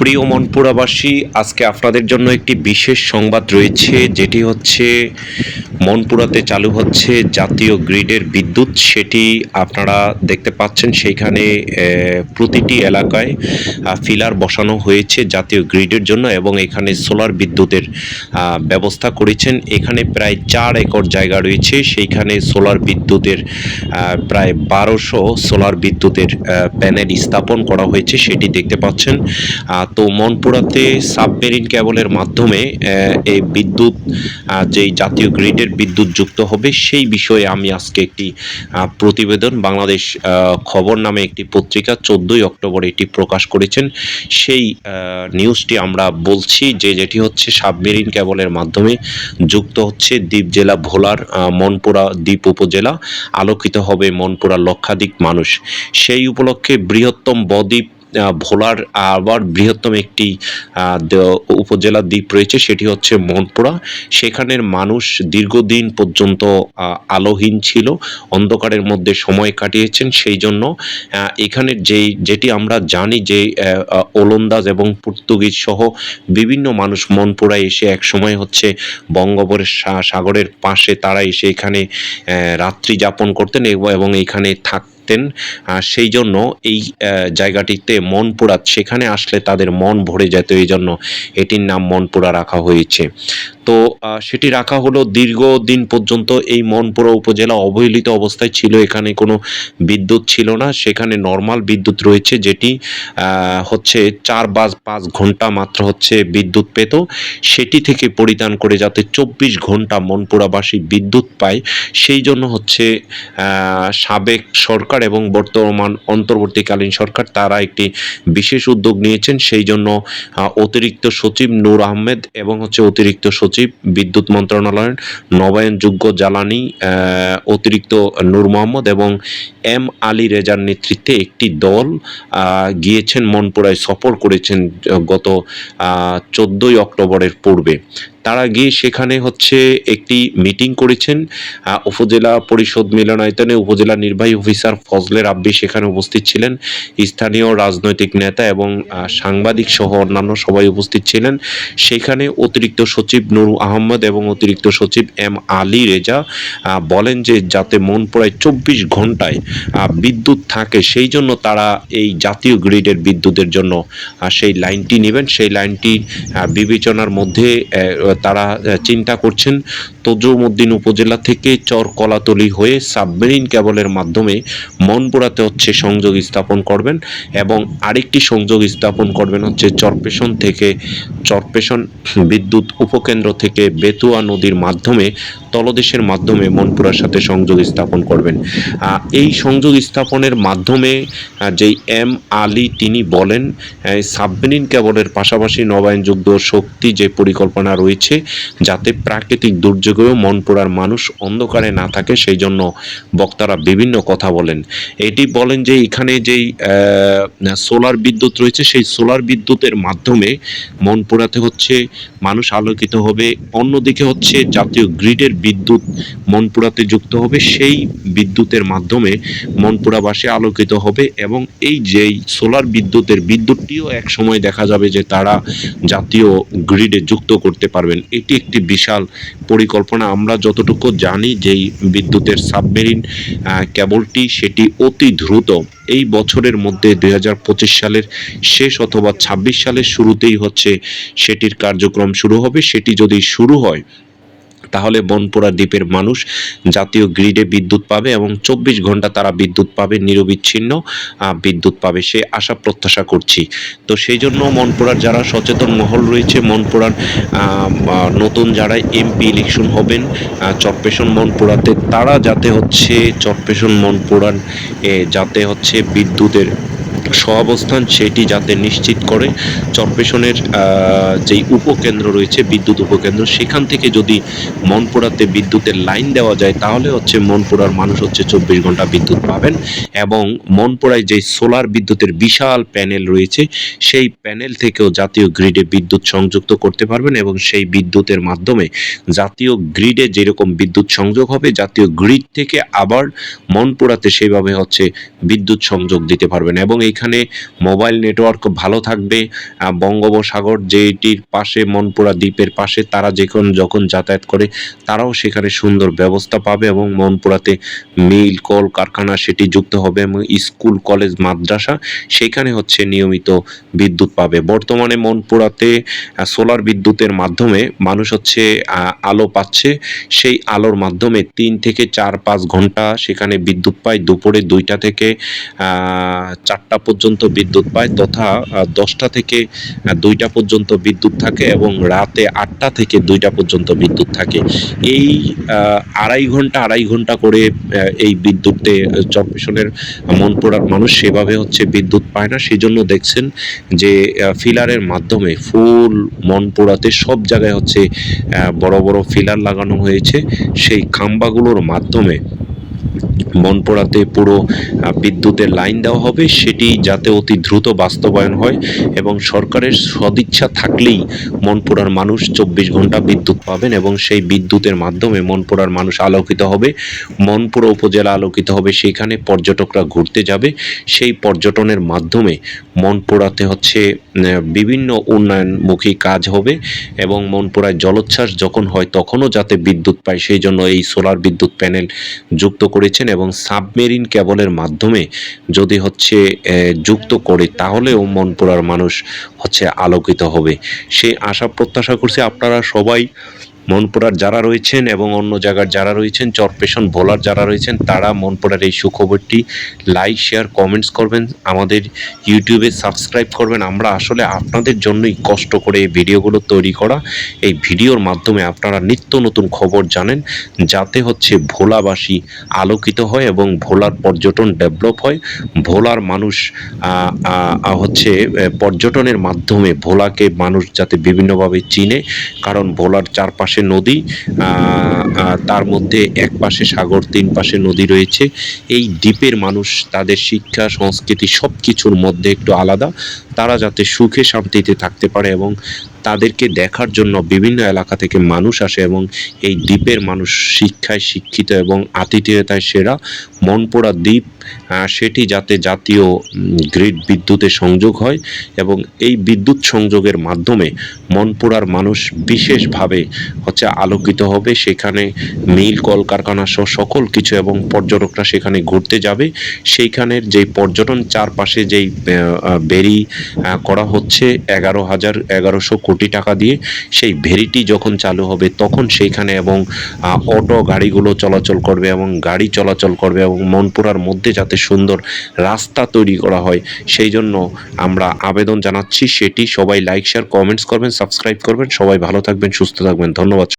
প্রিয় মনপুরাবাসী, আজকে আপনাদের জন্য একটি বিশেষ সংবাদ রয়েছে, যেটি হচ্ছে মনপুরাতে চালু হচ্ছে জাতীয় গ্রিডের বিদ্যুৎ। সেটি আপনারা দেখতে পাচ্ছেন সেইখানে প্রতিটি এলাকায় ফিলার বসানো হয়েছে জাতীয় গ্রিডের জন্য এবং এখানে সোলার বিদ্যুতের ব্যবস্থা করেছেন। এখানে প্রায় চার একর জায়গা রয়েছে, সেইখানে সোলার বিদ্যুতের প্রায় বারোশো সোলার বিদ্যুতের প্যানেল স্থাপন করা হয়েছে, সেটি দেখতে পাচ্ছেন। তো মনপুরাতে সাবমেরিন কেবলের মাধ্যমে এই বিদ্যুৎ যেই জাতীয় গ্রিডের বিদ্যুৎ যুক্ত হবে, সেই বিষয়ে আমি আজকে একটি প্রতিবেদন, বাংলাদেশ খবর নামে একটি পত্রিকা চোদ্দোই অক্টোবর এটি প্রকাশ করেছেন। সেই নিউজটি আমরা বলছি যে যেটি হচ্ছে সাবমেরিন কেবলের মাধ্যমে যুক্ত হচ্ছে দ্বীপ জেলা ভোলার মনপুরা দ্বীপ উপজেলা, আলোকিত হবে মনপুরা লক্ষাধিক মানুষ। সেই উপলক্ষে বৃহত্তম বদ্বীপ ভোলার আবার বৃহত্তম একটি উপজেলা দ্বীপ রয়েছে, সেটি হচ্ছে মনপুরা সেখানের মানুষ দীর্ঘদিন পর্যন্ত আলোহীন ছিল, অন্ধকারের মধ্যে সময় কাটিয়েছেন সেই জন্য এখানের যেই, যেটি আমরা জানি যে ওলন্দাজ এবং পর্তুগিজ সহ বিভিন্ন মানুষ মনপুরায় এসে এক সময় হচ্ছে বঙ্গোপরের সা- সাগরের পাশে তারা এসে এখানে রাত্রি যাপন করতেন এবং- এবং এইখানে আর সেই জন্য এই জায়গাটিতে মনপুরা সেখানে আসলে তাদের মন ভরে যেত, এই জন্য এটির নাম মনপুরা রাখা হয়েছে। তো সেটি রাখা হলো দীর্ঘদিন পর্যন্ত এই মনপুরা উপজেলা অবহেলিত অবস্থায় ছিল। এখানে কোনো বিদ্যুৎ ছিল না। সেখানে নর্মাল বিদ্যুৎ রয়েছে, যেটি হচ্ছে চার বা পাঁচ ঘণ্টা মাত্র হচ্ছে বিদ্যুৎ পেত। সেটি থেকে পরিত্রাণ করে যাতে চব্বিশ ঘণ্টা মনপুরাবাসী বিদ্যুৎ পায়, সেই জন্য হচ্ছে সাবেক সরকার এবং বর্তমান অন্তর্বর্তীকালীন সরকার তারা একটি বিশেষ উদ্যোগ নিয়েছেন। সেই জন্য অতিরিক্ত সচিব নূর আহমেদ এবং হচ্ছে অতিরিক্ত সচিব বিদ্যুৎ মন্ত্রণালয়ের নবায়নযোগ্য জ্বালানি অতিরিক্ত নূর মোহাম্মদ এবং এম আলী রেজার নেতৃত্বে একটি দল গিয়েছেন মনপুরায় সফর করেছেন গত চোদ্দোই অক্টোবরের পূর্বে। তারা গিয়ে সেখানে হচ্ছে একটি মিটিং করেছেন উপজেলা পরিষদ মিলনায়তনে উপজেলা নির্বাহী অফিসার ফজলে রাব্বি সেখানে উপস্থিত ছিলেন। স্থানীয় রাজনৈতিক নেতা এবং সাংবাদিক সহ অন্যান্য সবাই উপস্থিত ছিলেন। সেখানে অতিরিক্ত সচিব নুর আহমদ এবং অতিরিক্ত সচিব এম আলী রেজা বলেন যে যাতে মন পড়ায় চব্বিশ ঘন্টায় বিদ্যুৎ থাকে সেই জন্য তারা এই জাতীয় গ্রিডের বিদ্যুতের জন্য সেই লাইনটি নেবেন। সেই লাইনটি বিবেচনার মধ্যে তারা চিন্তা করছেন। তজুমুদ্দিন উপজেলা থেকে চর কলাতলি হয়ে সাবমেরিন ক্যাবলের মাধ্যমে মনপুরাতে হচ্ছে সংযোগ স্থাপন করবেন এবং আরেকটি সংযোগ স্থাপন করবেন হচ্ছে চরপেশন থেকে চরপেশন বিদ্যুৎ উপকেন্দ্র থেকে বেতুয়া নদীর মাধ্যমে তলদেশের মাধ্যমে মনপুরার সাথে সংযোগ স্থাপন করবেন। এই সংযোগ স্থাপনের মাধ্যমে যেই এম আলী তিনি বলেন সাবমেরিন কেবলের পাশাপাশি নবায়নযোগ্য শক্তি যে পরিকল্পনা রয়েছে, যাতে প্রাকৃতিক দুর্যোগেও মনপুরার মানুষ অন্ধকারে না থাকে, সেই জন্য বক্তারা বিভিন্ন কথা বলেন। এটি বলেন যে এখানে যেই সোলার বিদ্যুৎ রয়েছে, সেই সোলার বিদ্যুতের মাধ্যমে মনপুরাতে হচ্ছে, মানুষ আলোকিত হবে। অন্যদিকে হচ্ছে জাতীয় গ্রিডের বিদ্যুৎ মনপুরাতে যুক্ত হবে, সেই বিদ্যুতের মাধ্যমে মনপুরাবাসী আলোকিত হবে এবং এই যেই সোলার বিদ্যুতের বিদ্যুৎটিও এক সময় দেখা যাবে যে তারা জাতীয় গ্রিডে যুক্ত করতে পারবেন। এটি একটি বিশাল পরিকল্পনা। আমরা যতটুকু জানি যেই বিদ্যুতের সাবমেরিন কেবলটি সেটি অতি দ্রুত এই বছরের মধ্যে দু হাজার পঁচিশ সালের শেষ অথবা ২৬ সালের শুরুতেই হচ্ছে, সেটির কার্যক্রম শুরু হবে। সেটি যদি শুরু হয় তাহলে বনপুরা দ্বীপের মানুষ জাতীয় গ্রিডে বিদ্যুৎ পাবে এবং চব্বিশ ঘণ্টা তারা বিদ্যুৎ পাবে নিরবিচ্ছিন্ন বিদ্যুৎ পাবে সে আশা প্রত্যাশা করছি। তো সেই জন্য মনপুরার যারা সচেতন মহল রয়েছে মনপুরার নতুন যারা এমপি ইলেকশন হবেন চরপেশন মনপুরাতে তারা যাতে হচ্ছে চরপেশন মনপুরার এ, যাতে হচ্ছে বিদ্যুতের সহাবস্থান সেটি যাতে নিশ্চিত করে। চরপেশনের যেই উপকেন্দ্র রয়েছে, বিদ্যুৎ উপকেন্দ্র, সেখান থেকে যদি মনপুরাতে বিদ্যুতের লাইন দেওয়া যায়, তাহলে হচ্ছে মনপুরার মানুষ হচ্ছে চব্বিশ ঘণ্টা বিদ্যুৎ পাবেন এবং মনপুরায় যে সোলার বিদ্যুতের বিশাল প্যানেল রয়েছে, সেই প্যানেল থেকেও জাতীয় গ্রিডে বিদ্যুৎ সংযুক্ত করতে পারবেন এবং সেই বিদ্যুতের মাধ্যমে জাতীয় গ্রিডে যেরকম বিদ্যুৎ সংযোগ হবে, জাতীয় গ্রিড থেকে আবার মনপুরাতে সেইভাবে হচ্ছে বিদ্যুৎ সংযোগ দিতে পারবেন এবং এইখানে সেইখানে মোবাইল নেটওয়ার্ক ভালো থাকবে। বঙ্গোপসাগর যেটির পাশে, মনপুরা দ্বীপের পাশে, তারা যখন যখন যাতায়াত করে, তারাও সেখানে সুন্দর ব্যবস্থা পাবে এবং মনপুরাতে মিল কল কারখানা সেটি যুক্ত হবে এবং স্কুল, কলেজ, মাদ্রাসা সেখানে হচ্ছে নিয়মিত বিদ্যুৎ পাবে। বর্তমানে মনপুরাতে সোলার বিদ্যুতের মাধ্যমে মানুষ হচ্ছে আলো পাচ্ছে। সেই আলোর মাধ্যমে তিন থেকে চার পাঁচ ঘণ্টা সেখানে বিদ্যুৎ পায়। দুপুরে দুইটা থেকে চারটা পর্যন্ত বিদ্যুৎ পায় তথা দশটা থেকে দুইটা পর্যন্ত বিদ্যুৎ থাকে এবং রাতে আটটা থেকে দুইটা পর্যন্ত বিদ্যুৎ থাকে। এই আড়াই ঘণ্টা আড়াই ঘণ্টা করে এই বিদ্যুৎতে চরপেশনের মনপুরার মানুষ সেভাবে হচ্ছে বিদ্যুৎ পায় না। সেজন্য দেখছেন যে ফিলারের মাধ্যমে ফুল মনপুরাতে সব জায়গায় হচ্ছে বড় বড় ফিলার লাগানো হয়েছে। সেই খাম্বাগুলোর মাধ্যমে মনপুরাতে পুরো বিদ্যুতের লাইন দেওয়া হবে। সেটি যাতে অতি দ্রুত বাস্তবায়ন হয় এবং সরকারের সদিচ্ছা থাকলেই মনপুরার মানুষ চব্বিশ ঘণ্টা বিদ্যুৎ পাবেন এবং সেই বিদ্যুতের মাধ্যমে মনপুরার মানুষ আলোকিত হবে। মনপুরা উপজেলা আলোকিত হবে, সেখানে পর্যটকরা ঘুরতে যাবে। সেই পর্যটনের মাধ্যমে মনপুরাতে হচ্ছে বিভিন্ন উন্নয়নমুখী কাজ হবে এবং মনপুরায় জলোচ্ছ্বাস যখন হয় তখনও যাতে বিদ্যুৎ পায়। সেই জন্য এই সোলার বিদ্যুৎ প্যানেল যুক্ত করেছেন এবং সাবমেরিন কেবলের মাধ্যমে যদি হচ্ছে যুক্ত করে, তাহলেও মনপুরার মানুষ হচ্ছে আলোকিত হবে। সেই আশা প্রত্যাশা করছি আপনারা সবাই মনপুরার যারা রয়েছেন এবং অন্য জায়গার যারা রয়েছেন চরপেশন ভোলার যারা রয়েছেন, তারা মনপুরার এই সুখবরটি লাইক শেয়ার কমেন্টস করবেন, আমাদের ইউটিউবে সাবস্ক্রাইব করবেন। আমরা আসলে আপনাদের জন্যই কষ্ট করে এই ভিডিওগুলো তৈরি করা। এই ভিডিওর মাধ্যমে আপনারা নিত্য নতুন খবর জানেন, যাতে হচ্ছে ভোলাবাসী আলোকিত হয় এবং ভোলার পর্যটন ডেভেলপ হয়। ভোলার মানুষ হচ্ছে পর্যটনের মাধ্যমে ভোলাকে মানুষ যাতে বিভিন্নভাবে চিনে, কারণ ভোলার চারপাশে নদী আহ, আহ, তার মধ্যে এক পাশে সাগর তিন পাশে নদী রয়েছে। এই দ্বীপের মানুষ তাদের শিক্ষা সংস্কৃতি সব কিছুর মধ্যে একটু আলাদা। তারা যাতে সুখে শান্তিতে থাকতে পারে এবং তাদেরকে দেখার জন্য বিভিন্ন এলাকা থেকে মানুষ আসে এবং এই দ্বীপের মানুষ শিক্ষায় শিক্ষিত এবং আতিথেয়তায় সেরা মনপোড়া দ্বীপ সেটি যাতে জাতীয় গ্রিড বিদ্যুতে সংযোগ হয় এবং এই বিদ্যুৎ সংযোগের মাধ্যমে মনপুরার মানুষ বিশেষভাবে হচ্ছে আলোকিত হবে। সেখানে মিল, কলকারখানা সহ সকল কিছু এবং পর্যটকরা সেখানে ঘুরতে যাবে। সেইখানের যেই পর্যটন চারপাশে যেই বেরি করা হচ্ছে, এগারো হাজার এগারোশো কোটি টাকা দিয়ে সেই ভেরিটি যখন চালু হবে, তখন সেইখানে এবং অটো গাড়িগুলো চলাচল করবে এবং গাড়ি চলাচল করবে এবং মনপুরার মধ্যে যাতে সুন্দর রাস্তা তৈরি করা হয়, সেই জন্য আমরা আবেদন জানাচ্ছি সেটি সবাই লাইক শেয়ার কমেন্টস করবেন সাবস্ক্রাইব করবেন, সবাই ভালো থাকবেন, সুস্থ থাকবেন, ধন্যবাদ।